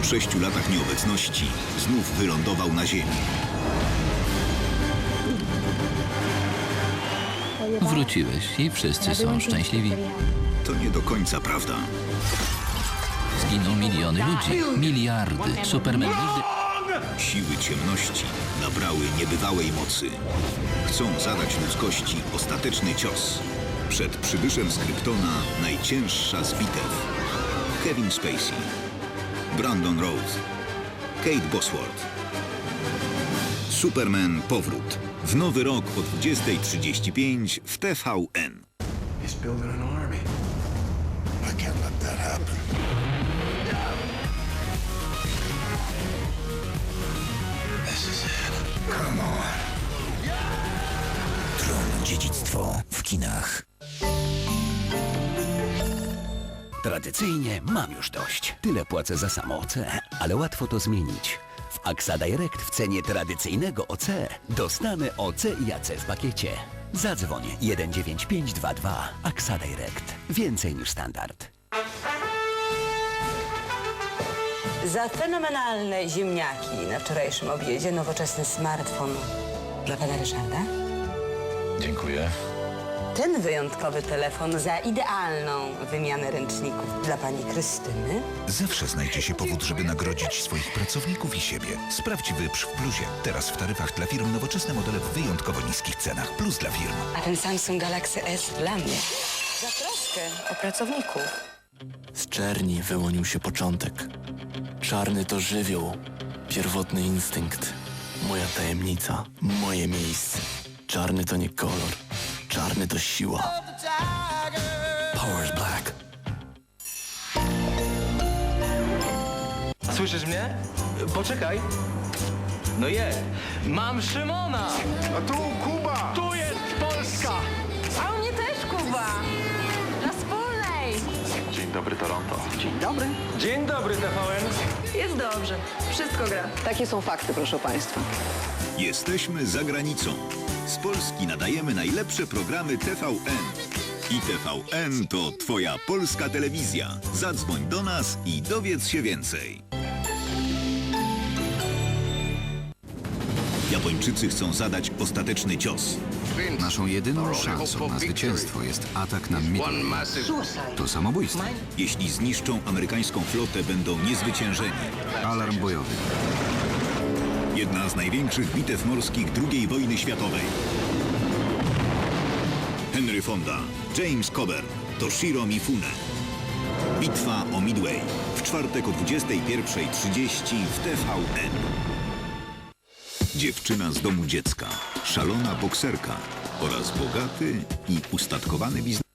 Po sześciu latach nieobecności znów wylądował na ziemi. Wróciłeś i wszyscy są szczęśliwi. To nie do końca prawda. Zginą miliony ludzi, miliardy. Superman nigdy... Siły ciemności nabrały niebywałej mocy. Chcą zadać ludzkości ostateczny cios. Przed przybyszem z Kryptona najcięższa z bitew. Kevin Spacey, Brandon Rose, Kate Bosworth. Superman Powrót. W nowy rok o 20.35 w TVN. He's building an army. I can't let that happen. This is it. Come on. Tron Dziedzictwo w kinach. Tradycyjnie mam już dość. Tyle płacę za samo OC, ale łatwo to zmienić. W AXA Direct w cenie tradycyjnego OC dostanę OC i AC w pakiecie. Zadzwoń 19522 AXA Direct. Więcej niż standard. Za fenomenalne ziemniaki na wczorajszym obiedzie nowoczesny smartfon dla pana Ryszarda. Dziękuję. Ten wyjątkowy telefon za idealną wymianę ręczników dla pani Krystyny. Zawsze znajdzie się powód, żeby nagrodzić swoich pracowników i siebie. Sprawdź Wyprz w Plusie. Teraz w taryfach dla firm nowoczesne modele w wyjątkowo niskich cenach. Plus dla firm. A ten Samsung Galaxy S dla mnie. Za troskę o pracowników. Z czerni wyłonił się początek. Czarny to żywioł, pierwotny instynkt. Moja tajemnica, moje miejsce. Czarny to nie kolor, czarny to siła. Power's Black. Słyszysz mnie? Poczekaj. No jest. Mam Szymona! A tu Kuba! Tu jest Polska! A u mnie też Kuba. Na wspólnej. Dzień dobry, Toronto. Dzień dobry, TVN. Jest dobrze. Wszystko gra. Takie są fakty, proszę Państwa. Jesteśmy za granicą. Z Polski nadajemy najlepsze programy TVN. I TVN to Twoja polska telewizja. Zadzwoń do nas i dowiedz się więcej. Japończycy chcą zadać ostateczny cios. Naszą jedyną szansą na zwycięstwo jest atak na Midway. To samobójstwo. Jeśli zniszczą amerykańską flotę, będą niezwyciężeni. Alarm bojowy. Jedna z największych bitew morskich II wojny światowej. Henry Fonda, James Coburn, Toshiro Mifune. Bitwa o Midway. W czwartek o 21.30 w TVN. Dziewczyna z domu dziecka, szalona bokserka oraz bogaty i ustatkowany biznes.